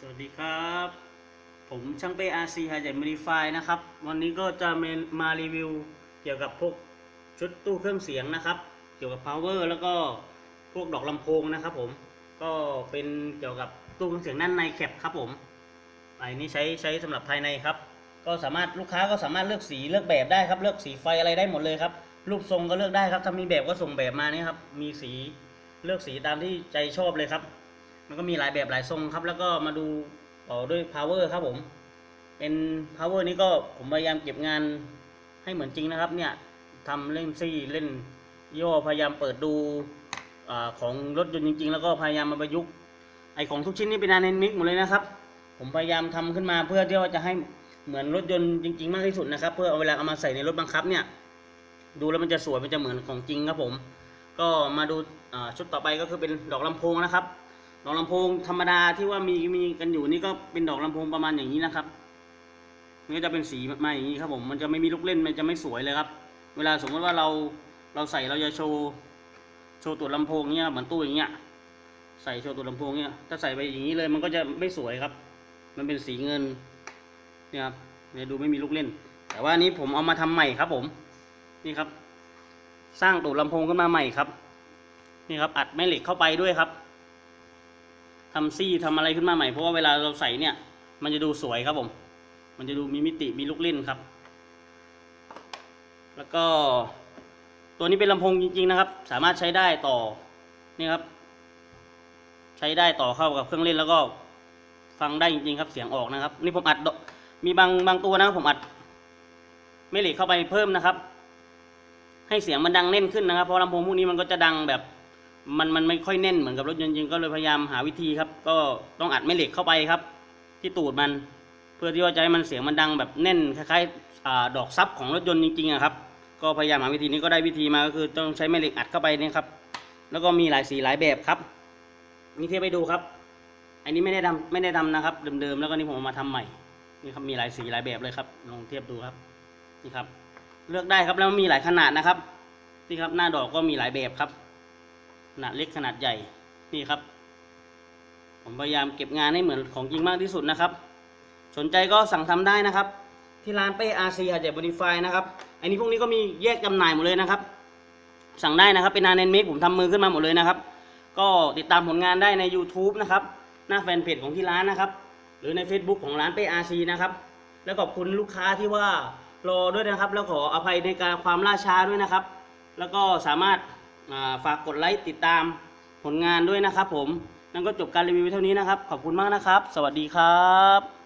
สวัสดีครับ ผมช่างเป้อาซีไฮเจ็ดม d ดิฟายนะครับ วันนี้ก็จะมามารีวิวเกี่ยวกับพวกชุดตู้เครื่องเสียงนะครับ เกี่ยวกับ power แล้วก็พวกดอกลำโพงนะครับผม ก็เป็นเกี่ยวกับตู้เครื่องเสียงด้านในแคปครับผมอันนี้ใช้ใช้สำหรับภายในครับ ก็สามารถลูกค้าก็สามารถเลือกสีเลือกแบบได้ครับ เลือกสีไฟอะไรได้หมดเลยครับ รูปทรงก็เลือกได้ครับ ถ้ามีแบบก็ส่งแบบมานี่ครับ มีสีเลือกสีตามที่ใจชอบเลยครับ มันก็มีหลายแบบหลายทรงครับ แล้วก็มาดูต่อด้วย power ครับผม เป็น power นี้ก็ผมพยายามเก็บงานให้เหมือนจริงนะครับ เนี่ยทำเล่นซี่เล่นย่อพยายามเปิดดูอของรถยนต์จริง ๆ แล้วก็พยายามมาประยุกต์ไอของทุกชิ้นนี่เป็นอ n นนมิกหมดเลยนะครับ ผมพยายามทำขึ้นมาเพื่อที่ว่าจะให้เหมือนรถยนต์จริง ๆ มากที่สุดนะครับ เพื่อเอาเวลาเอามาใส่ในรถบังคับเนี่ย ดูแล้วมันจะสวยมันจะเหมือนของจริงครับผม ก็มาดูชุดต่อไปก็คือเป็นดอกลำโพงนะครับ ดอกลำโพงธรรมดาที่ว่ามีมีกันอยู่นี่ก็เป็นดอกลำโพงประมาณอย่างนี้นะครับนี่ก็จะเป็นสีมาอย่างนี้ครับผมมันจะไม่มีลูกเล่นมันจะไม่สวยเลยครับ เวลาสมมติว่าเราเราใส่เราจะโชว์โชว์ตัวลำโพงเนี้ยเหมือนตู้อย่างเงี้ยใส่โชว์ตัวลำโพงเนี้ยถ้าใส่ไปอย่างนี้เลยมันก็จะไม่สวยครับ มันเป็นสีเงินเนี่ยครับเนี่ยดูไม่มีลูกเล่น แต่ว่านี้ผมเอามาทำใหม่ครับผมนี่ครับ สร้างตัวลำโพงขึ้นมาใหม่ครับ นี่ครับอัดแม่เหล็กเข้าไปด้วยครับ ทำซี่ทำอะไรขึ้นมาใหม่เพราะว่าเวลาเราใส่เนี่ย มันจะดูสวยครับผม มันจะดูมีมิติมีลูกเล่นครับ แล้วก็ตัวนี้เป็นลำโพงจริงๆนะครับ สามารถใช้ได้ต่อนี่ครับ ใช้ได้ต่อเข้ากับเครื่องเล่นแล้วก็ฟังได้จริงๆครับเสียงออกนะครับ นี่ผมอัดมีบางบางตัวนะครับผมอัดแม่เหล็กเข้าไปเพิ่มนะครับ ให้เสียงมันดังแน่นขึ้นนะครับเพราะลำโพงพวกนี้มันก็จะดังแบบ มันมันไม่ค่อยแน่นเหมือนกับรถยนต์จริงก็เลยพยายามหาวิธีครับ ก็ต้องอัดแม่เหล็กเข้าไปครับ ที่ตูดมัน เพื่อที่ว่าจะให้มันเสียงมันดังแบบแน่นคล้ายๆดอกซับของรถยนต์จริงๆอะครับ ก็พยายามหาวิธีนี้ก็ได้วิธีมาก็คือต้องใช้แม่เหล็กอัดเข้าไปนี่ครับ แล้วก็มีหลายสีหลายแบบครับนี่เทียบไปดูครับ อันนี้ไม่ได้ดำไม่ได้ดำนะครับเดิมๆแล้วก็นี่ผมมาทำใหม่นี่ครับมีหลายสีหลายแบบเลยครับลองเทียบดูครับนี่ครับ เลือกได้ครับแล้วมีหลายขนาดนะครับนี่ครับหน้าดอกก็มีหลายแบบครับ นาดเล็กขนาดใหญ่นี่ครับ ผมพยายามเก็บงานให้เหมือนของจริงมากที่สุดนะครับ สนใจก็สั่งทำได้นะครับ ที่ร้านเป้อาซีหาดใหญ่บริฟายนะครับอันนี้พวกนี้ก็มีแยกจำหน่ายหมดเลยนะครับ สั่งได้นะครับเป็นนาเนนเมกผมทำมือขึ้นมาหมดเลยนะครับ ก็ติดตามผลงานได้ใน YouTube นะครับหน้าแฟนเพจของที่ร้านนะครับ หรือใน Facebook ของร้านเป้อาซีนะครับ แล้วขอบคุณลูกค้าที่ว่ารอด้วยนะครับ แล้วขออภัยในการความล่าช้าด้วยนะครับ แล้วก็สามารถ ฝากกดไลค์ติดตามผลงานด้วยนะครับผม นั่นก็จบการรีวิวเท่านี้นะครับ ขอบคุณมากนะครับ สวัสดีครับ